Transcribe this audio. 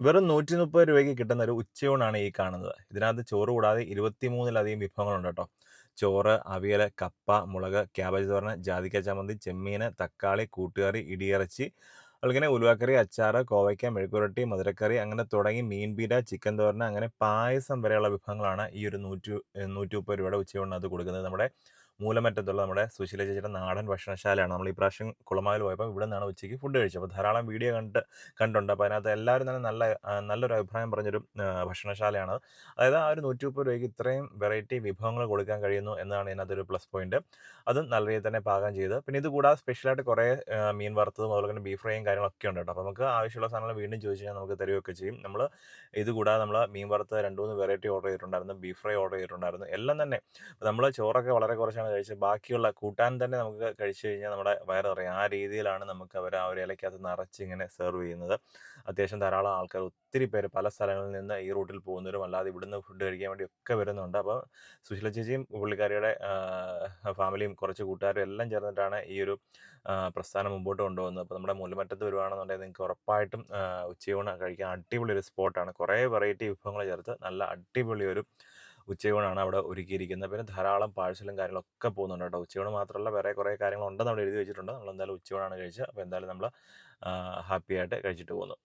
വെറും നൂറ്റി മുപ്പത് രൂപയ്ക്ക് കിട്ടുന്ന ഒരു ഉച്ചയൂണാണ് ഈ കാണുന്നത്. ഇതിനകത്ത് ചോറ് കൂടാതെ ഇരുപത്തിമൂന്നിലധികം വിഭവങ്ങളുണ്ട് കേട്ടോ. ചോറ് അവിയൽ കപ്പ മുളക് ക്യാബേജ് തോരൻ ജാതിക്ക ചമ്മന്തി ചെമ്മീൻ തക്കാളി കൂട്ടുകറി ഇടിയിറച്ചി അതുപോലെ ഉലുവാക്കറി അച്ചാർ കോവയ്ക്ക മെഴുക്കുരട്ടി മധുരക്കറി അങ്ങനെ തുടങ്ങി മീൻ പീര ചിക്കൻ തോരൻ അങ്ങനെ പായസം വരെയുള്ള വിഭവങ്ങളാണ് ഈ ഒരു നൂറ്റി നൂറ്റി മുപ്പത് രൂപയുടെ ഉച്ചയൂണിനകത്ത് കൊടുക്കുന്നത്. നമ്മുടെ മൂലമറ്റത്തുള്ള നമ്മുടെ സുശീല ചേച്ചിയുടെ നാടൻ ഭക്ഷണശാലയാണ്. നമ്മൾ ഈ പ്രാവശ്യം കുളമാവിൽ പോയപ്പോൾ ഇവിടെ നിന്നാണ് ഉച്ചയ്ക്ക് ഫുഡ് കഴിച്ചത്. അപ്പോൾ ധാരാളം വീഡിയോ കണ്ട് കണ്ടുണ്ട്. അപ്പോൾ അതിനകത്ത് എല്ലാവരും തന്നെ നല്ല നല്ലൊരു അഭിപ്രായം പറഞ്ഞൊരു ഭക്ഷണശാലയാണ്. അതായത് ആ ഒരു നൂറ്റി മുപ്പത് രൂപയ്ക്ക് ഇത്രയും വെറൈറ്റി വിഭവങ്ങൾ കൊടുക്കാൻ കഴിയുന്നു എന്നതാണ് ഇതിനകത്തൊരു പ്ലസ് പോയിന്റ് അതും നല്ല രീതിയിൽ തന്നെ പാകം ചെയ്ത്. പിന്നെ ഇത് കൂടാതെ സ്പെഷ്യലായിട്ട് കുറേ മീൻ വറുത്തതും അതുപോലെ തന്നെ ബീഫ് ഫ്രൈയും കാര്യങ്ങളൊക്കെ ഉണ്ട് കേട്ടോ. അപ്പോൾ നമുക്ക് ആവശ്യമുള്ള സാധനങ്ങൾ വീണ്ടും ചോദിച്ചു കഴിഞ്ഞാൽ നമുക്ക് തരികയൊക്കെ ചെയ്യും. നമ്മൾ ഇത് കൂടാതെ നമ്മൾ മീൻ വറുത്ത് രണ്ട് മൂന്ന് വെറൈറ്റി ഓർഡർ ചെയ്തിട്ടുണ്ടായിരുന്നു. ബീഫ് ഫ്രൈ ഓർഡർ ചെയ്തിട്ടുണ്ടായിരുന്നു. എല്ലാം തന്നെ. നമ്മൾ ചോറൊക്കെ വളരെ കുറച്ചാണ് കഴിച്ചത് ബാക്കിയുള്ള കൂട്ടാൻ തന്നെ നമുക്ക് കഴിച്ചു കഴിഞ്ഞാൽ നമ്മുടെ വയറ് നിറയും. ആ രീതിയിലാണ് നമുക്ക് അവർ ആ ഒരു ഇലക്കകത്ത് നിറച്ച് ഇങ്ങനെ സെർവ് ചെയ്യുന്നത്. അത്യാവശ്യം ധാരാളം ആൾക്കാർ ഒത്തിരി പേര് പല സ്ഥലങ്ങളിൽ നിന്ന് ഈ റൂട്ടിൽ പോകുന്നവരും അല്ലാതെ ഇവിടുന്ന് ഫുഡ് കഴിക്കാൻ വേണ്ടി ഒക്കെ വരുന്നുണ്ട്. അപ്പോൾ സുശീല ചേച്ചിയും പുള്ളിക്കാരിയുടെ ഫാമിലിയും കുറച്ച് കൂട്ടുകാരും എല്ലാം ചേർന്നിട്ടാണ് ഈ ഒരു പ്രസ്ഥാനം മുമ്പോട്ട് കൊണ്ടുപോകുന്നത്. അപ്പോൾ നമ്മുടെ മുല്ലമറ്റത്ത് വരുവാണെന്നുണ്ടെങ്കിൽ നിങ്ങൾക്ക് ഉറപ്പായിട്ടും ഉച്ചയൂണ് കഴിക്കാൻ അടിപൊളി ഒരു സ്പോട്ടാണ് കുറേ വെറൈറ്റി വിഭവങ്ങൾ ചേർത്ത് നല്ല അടിപൊളി ഒരു ഉച്ചയൂണാണ് അവിടെ ഒരുക്കിയിരിക്കുന്നത്. പിന്നെ ധാരാളം പാഴ്സലും കാര്യങ്ങളൊക്കെ പോകുന്നുണ്ട് കേട്ടോ. ഉച്ചയൂണ് മാത്രമല്ല വേറെ കുറേ കാര്യങ്ങളുണ്ടെന്ന് അവിടെ എഴുതി വെച്ചിട്ടുണ്ട്. നമ്മൾ എന്തായാലും ഉച്ചയൂണാണ് കഴിച്ചത്. അപ്പോൾ എന്തായാലും നമ്മൾ ഹാപ്പി ആയിട്ട് കഴിച്ചിട്ട് പോകുന്നു.